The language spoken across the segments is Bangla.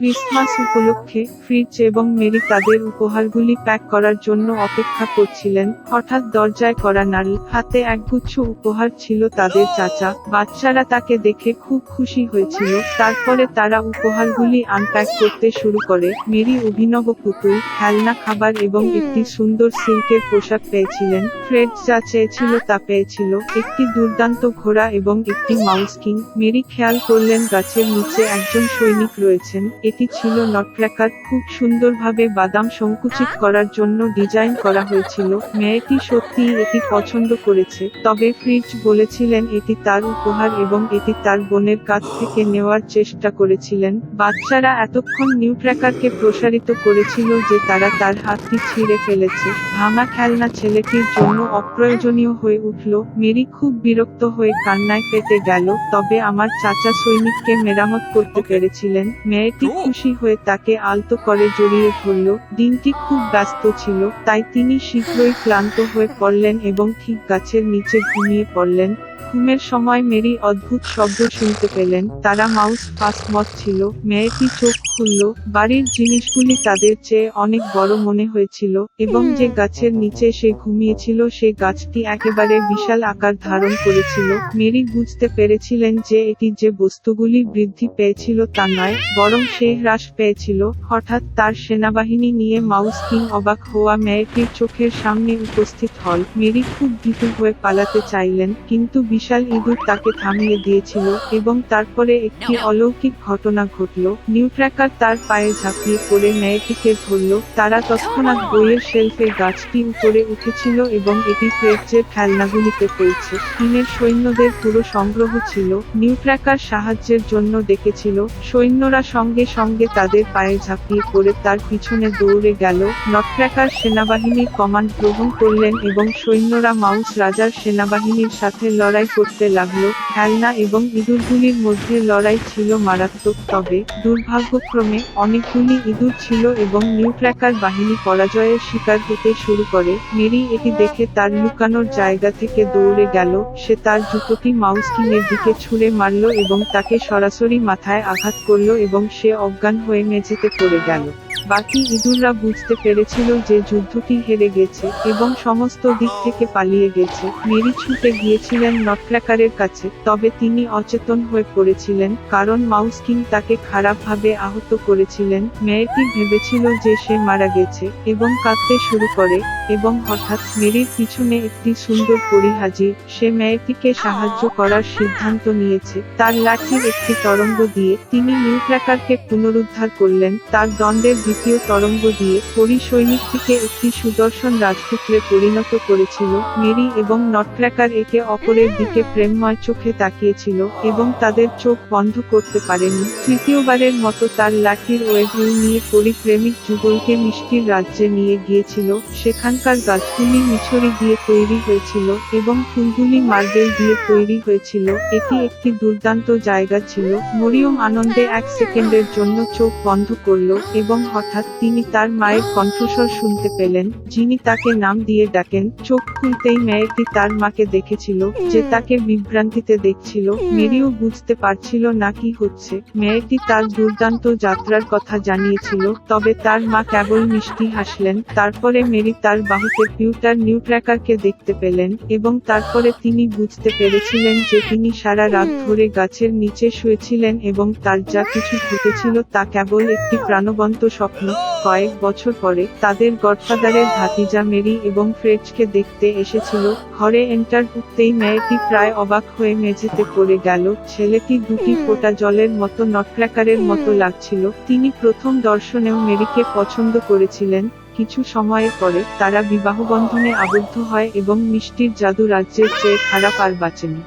ক্রিসমাস উপলক্ষে ফ্রিজ এবং মেরি তাদের উপহারগুলি প্যাক করার জন্য অপেক্ষা করছিলেন। হঠাৎ দরজায় করা নারী হাতে একগুচ্ছ উপহার ছিল তাদের চাচা। বাচ্চারা তাকে দেখে খুব খুশি হয়েছিল। তারপরে তারা উপহারগুলি আনপ্যাক করতে শুরু করে। মেরি অভিনব পুতুল, খেলনা, খাবার এবং একটি সুন্দর সিল্কের পোশাক পেয়েছিলেন। ফ্রেড যা চেয়েছিল তা পেয়েছিল। একটি দুর্দান্ত ঘোড়া এবং একটি মাউস মেরি খেয়াল করলেন গাছের নিচে একজন সৈনিক রয়েছেন। এটি ছিল নটক্র্যাকার। খুব সুন্দরভাবে বাদাম সংকুচিত করার জন্য ডিজাইন করা হয়েছিল। মেয়েটি সত্যিই এটি পছন্দ করেছে। তবে ফ্রিজ বলেছিলেন এটি তার উপহার এবং এটি তার বোনের কাছ থেকে নেওয়ার চেষ্টা করেছিলেন। বাচ্চারা এতক্ষণ নিউট্র্যাকারকে প্রসারিত করেছিল যে তারা তার হাতটি ছিঁড়ে ফেলেছে। ভাঙা খেলনা ছেলেটির জন্য অপ্রয়োজনীয় হয়ে উঠল। মেরি খুব বিরক্ত হয়ে কান্নায় পেতে গেল। তবে আমার চাচা সৈনিককে মেরামত করতে পেরেছিলেন। মেয়েটি খুশি হয়ে তাকে আলতো করে জড়িয়ে ধরল। দিনটি খুব ব্যস্ত ছিল, তাই তিনি শীঘ্রই ক্লান্ত হয়ে পড়লেন এবং ঠিক গাছের নিচে ঘুমিয়ে পড়লেন। ঘুমের সময় মেরি অদ্ভুত শব্দ শুনতে পেলেন। তারা মাউস ফাস্ট মত ছিল। মেয়েটি চোখ খুলল। বাড়ির জিনিসগুলি তাদের চেয়ে অনেক বড় মনে হয়েছিল এবং যে গাছের নিচে সে ঘুমিয়েছিল সে গাছটি একেবারে বিশাল আকার ধারণ করেছিল। মেরি বুঝতে পেরেছিলেন যে এটি যে বস্তুগুলি বৃদ্ধি পেয়েছিল তা নয় বরং সে হ্রাস পেয়েছিল। হঠাৎ তার সেনাবাহিনী নিয়ে মাউস কিং অবাক হওয়া মেয়েটির চোখের সামনে উপস্থিত হল। মেরি খুব ভীতু হয়ে পালাতে চাইলেন কিন্তু বিশাল ইঁদুর তাকে থামিয়ে দিয়েছিল এবং তারপরে একটি অলৌকিক ঘটনা ঘটল। নিউট্র্যাকার তার পায়ে ঝাঁপিয়ে পড়ে মেয়েটিকে ধরল। তারা তৎক্ষণাৎ বইয়ের শেলফে গাছটি উপরে উঠেছিল এবং এটি ফ্রেডজের খেলনাগুলিতে পড়ছে। চীনের সৈন্যদের পুরো সংগ্রহ ছিল। নিউট্র্যাকার সাহায্যের জন্য ডেকেছিল। সৈন্যরা সঙ্গে সঙ্গে তাদের পায়ে ঝাঁপিয়ে পড়ে তার পিছনে দৌড়ে গেল। নটক্র্যাকার সেনাবাহিনীর কমান্ড গ্রহণ করলেন এবং সৈন্যরা মাউস রাজার সেনাবাহিনীর সাথে লড়াই করতে লাগল, খেলনা এবং ইঁদুরগুলির মধ্যে লড়াই ছিল মারাত্মক, তবে দুর্ভাগ্যক্রমে অনেকগুলি ইঁদুর ছিল এবং নিউট্র্যাকার বাহিনী পরাজয়ের শিকার হতে শুরু করে। মেরি এটি দেখে তার লুকানোর জায়গা থেকে দৌড়ে গেল, সে তার জুতোটি মাউস কিংয়ের দিকে ছুঁড়ে মারল এবং তাকে সরাসরি মাথায় আঘাত করল এবং সে অজ্ঞান হয়ে মেঝেতে পড়ে গেল। বাকি ইঁদুররা বুঝতে পেরেছিল যে যুদ্ধটি হেরে গেছে এবং সমস্ত দিক থেকে পালিয়ে গেছে। মেরি ছুটে গিয়েছিলেন নটক্র্যাকারের কাছে, তবে তিনি অচেতন হয়ে পড়েছিলেন, কারণ মাউস কিং তাকে খারাপভাবে আহত করেছিলেন। মেয়েটি ভেবেছিল যে সে মারা গেছে, এবং কাঁদতে শুরু করে, এবং হঠাৎ মেরির পিছনে একটি সুন্দর পরিহাজি সে মেয়েটিকে সাহায্য করার সিদ্ধান্ত নিয়েছে। তার লাঠির একটি তরঙ্গ দিয়ে তিনি নিউট্র্যাকারকে পুনরুদ্ধার করলেন। তার দণ্ডের দ্বিতীয় তরঙ্গ দিয়ে পরি সৈনিকটিকে একটি সুদর্শন রাজপুত্রে পরিণত করেছিল। মেরি এবং নটক্র্যাকার একে অপরের দিকে প্রেমময় চোখে তাকিয়েছিল এবং তাদের চোখ বন্ধ করতে পারেনি। তৃতীয়বারের মতো তার লাঠির ওয়েবল নিয়ে পরিপ্রেমিক যুগলকে মিষ্টির রাজ্যে নিয়ে গিয়েছিল। সেখানকার গাছগুলি মিছরি দিয়ে তৈরি হয়েছিল এবং ফুলগুলি মার্বেল দিয়ে তৈরি হয়েছিল। এটি একটি দুর্দান্ত জায়গা ছিল। মরিয়ম আনন্দে এক সেকেন্ডের জন্য চোখ বন্ধ করল এবং হঠাৎ তিনি তার মায়ের কণ্ঠস্বর শুনতে পেলেন, যিনি তাকে নাম দিয়ে ডাকেন। চোখ খুলতেই মেয়েটি তার মাকে দেখেছিল, যে তাকে বিভ্রান্তিতে দেখছিল। মেরিও বুঝতে পারছিল না কি হচ্ছে। মেয়েটি তার দুর্দান্ত যাত্রার কথা জানিয়েছিল তবে তার মা কেবল মিষ্টি হাসলেন। তারপরে মেরি তার বাহুতে পিউটার নিউট্র্যাকারকে দেখতে পেলেন এবং তারপরে তিনি বুঝতে পেরেছিলেন যে তিনি সারা রাত ধরে গাছের নিচে শুয়েছিলেন এবং তার যা কিছু ঘটেছিল তা কেবল একটি প্রাণবন্ত স্বপ্ন। কয়েক বছর পরে তাদের গডফাদারের ভাতিজা মেরি এবং ফ্রেডকে দেখতে এসেছিল। ঘরে এন্টার উঠতেই মেয়েটি প্রায় অবাক হয়ে মেঝেতে পড়ে গেল। ছেলেটি দুটি ফোঁটা জলের মতো নটক্র্যাকারের মতো লাগছিল। তিনি প্রথম দর্শনেও মেরিকে পছন্দ করেছিলেন। কিছু সময়ের পরে তারা বিবাহবন্ধনে আবদ্ধ হয় এবং মিষ্টির জাদু রাজ্যের চেয়ে খারাপ আর বাঁচেনি।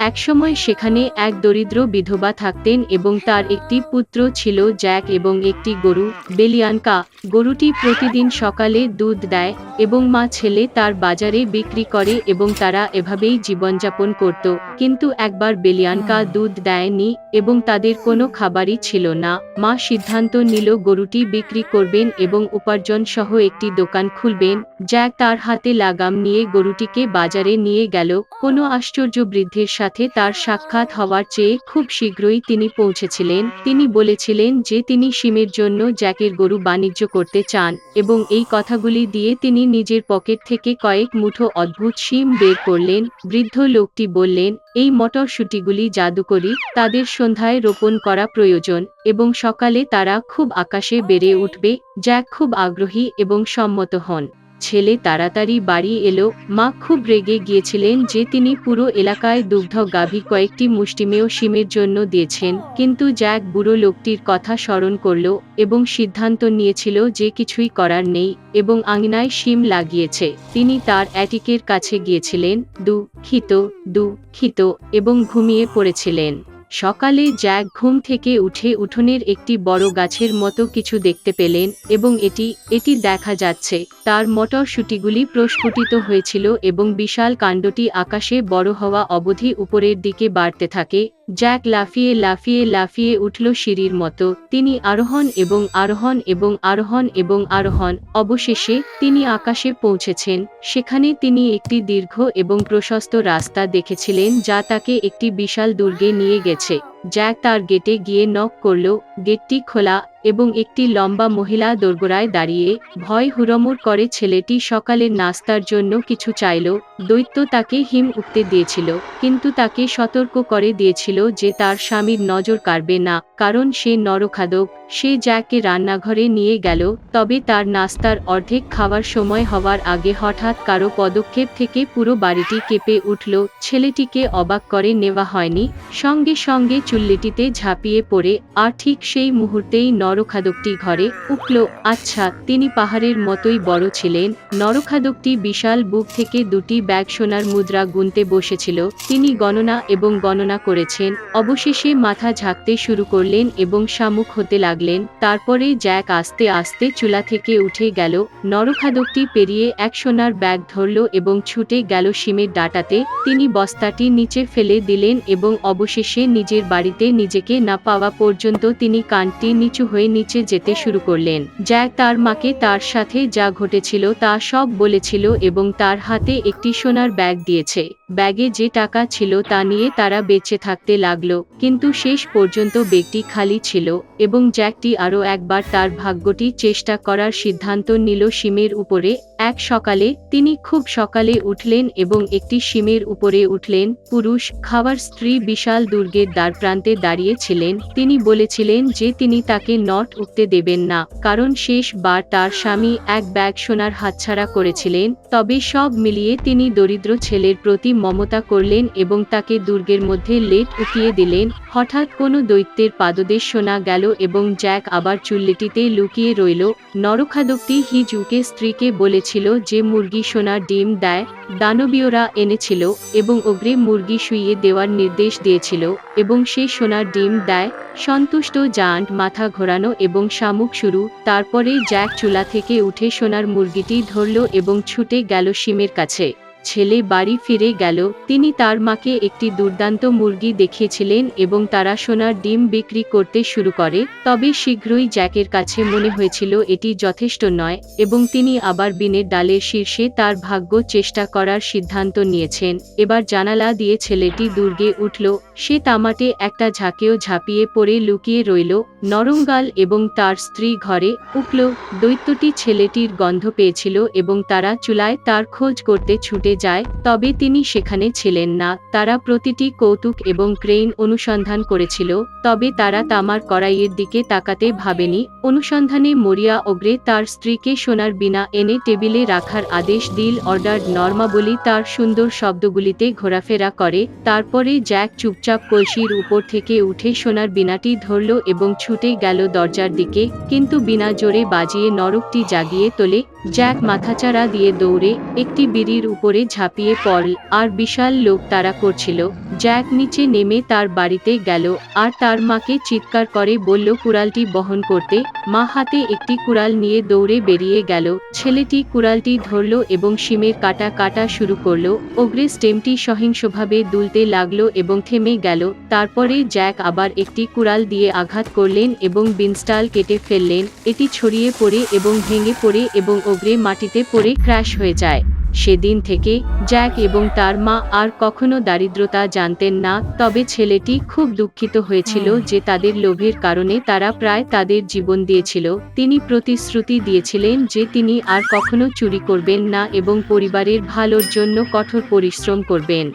একসময় সেখানে এক দরিদ্র বিধবা থাকতেন এবং তার একটি পুত্র ছিল জ্যাক এবং একটি গরু, বেলিয়ানকা। গরুটি প্রতিদিন সকালে দুধ দেয় এবং মা ছেলে তার বাজারে বিক্রি করে এবং তারা এভাবেই জীবনযাপন করত। কিন্তু একবার বেলিয়ানকা দুধ দেয়নি এবং তাদের কোনো খাবারই ছিল না। মা সিদ্ধান্ত নিল গরুটি বিক্রি করবেন এবং উপার্জন সহ একটি দোকান খুলবেন। জ্যাক তার হাতে লাগাম নিয়ে গরুটিকে বাজারে নিয়ে গেল। কোনো আশ্চর্য বৃদ্ধির সাথে সাথে তার সাক্ষাৎ হওয়ার চেয়ে খুব শীঘ্রই তিনি পৌঁছেছিলেন। তিনি বলেছিলেন যে তিনি সিমের জন্য জ্যাকের গরু বাণিজ্য করতে চান এবং এই কথাগুলি দিয়ে তিনি নিজের পকেট থেকে কয়েক মুঠো অদ্ভুত সিম বের করলেন। বৃদ্ধ লোকটি বললেন, এই মটরশুটিগুলি জাদুকরি, তাদের সন্ধ্যায় রোপণ করা প্রয়োজন এবং সকালে তারা খুব আকাশে বেড়ে উঠবে। জ্যাক খুব আগ্রহী এবং সম্মত হন। ছেলে তাড়াতাড়ি বাড়ি এলো। মা খুব রেগে গিয়েছিলেন যে তিনি পুরো এলাকায় দুগ্ধ গাভী কয়েকটি মুষ্টিমেয় শিমের জন্য দিয়েছেন। কিন্তু জ্যাক বুড়ো লোকটির কথা স্মরণ করল এবং সিদ্ধান্ত নিয়েছিল যে কিছুই করার নেই এবং আঙিনায় শিম লাগিয়েছে। তিনি তার অ্যাটিকের কাছে গিয়েছিলেন দু খিত দুঃখিত দুঃখিত এবং ঘুমিয়ে পড়েছিলেন। সকালে জ্যাক ঘুম থেকে উঠে উঠোনের একটি বড় গাছের মতো কিছু দেখতে পেলেন এবং এটি এটি দেখা যাচ্ছে, তার মটরশুটিগুলি প্রস্ফুটিত হয়েছিল এবং বিশাল কাণ্ডটি আকাশে বড় হওয়া অবধি উপরের দিকে বাড়তে থাকে জ্যাক লাফিয়ে লাফিয়ে লাফিয়ে উঠল সিঁড়ির মতো। তিনি আরোহণ এবং আরোহণ এবং আরোহণ এবং আরোহণ। অবশেষে তিনি আকাশে পৌঁছেছেন। সেখানে তিনি একটি দীর্ঘ এবং প্রশস্ত রাস্তা দেখেছিলেন যা তাকে একটি বিশাল দুর্গে নিয়ে গেছে। জ্যাক তার গেটে গিয়ে নক করল। গেটটি খোলা। এবং একটি লম্বা মহিলা দোরগোড়ায় দাঁড়িয়ে ভয় হুড়মুড় করে ছেলেটি সকালের নাস্তার জন্য কিছু চাইল, দৈত্য তাকে হিম উঠতে দিয়েছিল, কিন্তু তাকে সতর্ক করে দিয়েছিল যে তার স্বামীর নজর কাড়বে না, কারণ সে নরখাদক, সে জ্যাককে রান্নাঘরে নিয়ে গেল, তবে তার নাস্তার অর্ধেক খাওয়ার সময় হওয়ার আগে হঠাৎ কারও পদক্ষেপ থেকে পুরো বাড়িটি কেঁপে উঠল, ছেলেটিকে অবাক করে নেওয়া হয়নি, সঙ্গে সঙ্গে চুল্লিটিতে ঝাঁপিয়ে পড়ে, আর ঠিক সেই মুহূর্তেই নরখাদকটি ঘরে উঠল আচ্ছা তিনি পাহাড়ের মতোই বড় ছিলেন। নরখাদকটি বিশাল বুক থেকে দুটি ব্যাগ সোনার মুদ্রা গুনতে বসেছিল। তিনি গণনা এবং গণনা করেছেন। অবশেষে মাথা ঝাঁকতে শুরু করলেন এবং শামুক হতে লাগলেন। তারপরে জ্যাক আস্তে আস্তে চুলা থেকে উঠে গেল। নরখাদকটি পেরিয়ে এক সোনার ব্যাগ ধরল এবং ছুটে গেল সিমের ডাটাতে। তিনি বস্তাটি নিচে ফেলে দিলেন এবং অবশেষে নিজের বাড়িতে নিজেকে না পাওয়া পর্যন্ত তিনি কানটি নিচু হয়ে নিচে যেতে শুরু করলেন। জ্যাক তার মাকে তার সাথে যা ঘটেছিল তা সব বলেছিল এবং তার হাতে একটি সোনার ব্যাগ দিয়েছে। ব্যাগে যে টাকা ছিল তা নিয়ে তারা বেঁচে থাকতে লাগল, কিন্তু শেষ পর্যন্ত ব্যাগটি খালি ছিল এবং জ্যাকটি আরও একবার তার ভাগ্যটি চেষ্টা করার সিদ্ধান্ত নিল সিমের উপরে এক সকালে তিনি খুব সকালে উঠলেন এবং একটি শিমের উপরে উঠলেন। পুরুষ খাবার স্ত্রী বিশাল দুর্গের দ্বার প্রান্তে দাঁড়িয়েছিলেন। তিনি বলেছিলেন যে তিনি তাকে নট উঠতে দেবেন না, কারণ শেষ বার তার স্বামী এক ব্যাগ সোনার হাতছাড়া করেছিলেন। তবে সব মিলিয়ে তিনি দরিদ্র ছেলের প্রতি মমতা করলেন এবং তাকে দুর্গের মধ্যে লেট উঠিয়ে দিলেন। হঠাৎ কোনো দৈত্যের পাদদেশ শোনা গেল এবং জ্যাক আবার চুল্লিটিতে লুকিয়ে রইল। নরখাদকটি হিজুকে স্ত্রীকে বলেছিল যে মুরগি সোনার ডিম দেয়, দানবীয়রা এনেছিল এবং অগ্রে মুরগি শুইয়ে দেওয়ার নির্দেশ দিয়েছিল এবং সে সোনার ডিম দেয়, সন্তুষ্ট জান্ট মাথা ঘোরানো এবং শামুক শুরু তারপরে জ্যাক চুলা থেকে উঠে সোনার মুরগিটি ধরল এবং ছুটে গেল সিমের কাছে। ছেলে বাড়ি ফিরে গেল, তিনি তার মাকে একটি দুর্দান্ত মুরগি দেখিয়েছিলেন এবং তারা সোনার ডিম বিক্রি করতে শুরু করে, তবে শীঘ্রই জ্যাকের কাছে মনে হয়েছিল এটি যথেষ্ট নয় এবং তিনি আবার বিনের ডালের শীর্ষে তার ভাগ্য চেষ্টা করার সিদ্ধান্ত নিয়েছেন। এবার জানালা দিয়ে ছেলেটি দুর্গে উঠল সে তামাটে একটা ঝাঁকেও ঝাঁপিয়ে পড়ে লুকিয়ে রইল নরঙ্গাল এবং তার স্ত্রী ঘরে উঠল, দৈত্যটি ছেলেটির গন্ধ পেয়েছিল এবং তারা চুলায় তার খোঁজ করতে ছুটে যায়, তবে তিনি সেখানে ছিলেন না, তারা প্রতিটি কৌতুক এবং ক্রেইন অনুসন্ধান করেছিল, তবে তারা তামার কড়াইয়ের দিকে তাকাতে ভাবেনি, অনুসন্ধানে মরিয়া অগ্রে তার স্ত্রীকে সোনার বিনা এনে টেবিলে রাখার আদেশ দিল অর্ডার নর্মাবলি তার সুন্দর শব্দগুলিতে ঘোরাফেরা করে, তারপরে জ্যাক চুপচাপ কলসির উপর থেকে উঠে সোনার বিনাটি ধরল এবং ছুটে গেল দরজার দিকে, কিন্তু বিনা জোরে বাজিয়ে নরকটি জাগিয়ে তোলে, জ্যাক মাথাচাড়া দিয়ে দৌড়ে একটি বিড়ির উপরে ঝাঁপিয়ে পড়ল, আর বিশাল লোক তারা করছিল, জ্যাক নিচে নেমে তার বাড়িতে গেল, আর তার মাকে চিৎকার করে বলল কুড়ালটি বহন করতে, মা হাতে একটি কুড়াল নিয়ে দৌড়ে বেরিয়ে গেল, ছেলেটি কুড়ালটি ধরল এবং শিমের কাটা কাটা শুরু করল, অগ্রে স্টেমটি সহিংসভাবে দুলতে লাগল এবং থেমে গেল তারপরে জ্যাক আবার একটি কুড়াল দিয়ে আঘাত করলেন এবং বিনস্টাল কেটে ফেললেন এটি ছড়িয়ে পড়ে এবং ভেঙে পড়ে এবং অগ্রে মাটিতে পড়ে ক্র্যাশ হয়ে যায়। সেদিন থেকে জ্যাক এবং তার মা আর কখনো দারিদ্রতা জানতেন না তবে ছেলেটি খুব দুঃখিত হয়েছিল যে তাদের লোভের কারণে তারা প্রায় তাদের জীবন দিয়েছিল। তিনি প্রতিশ্রুতি দিয়েছিলেন যে তিনি আর কখনো চুরি করবেন না এবং পরিবারের ভালোর জন্য কঠোর পরিশ্রম করবেন।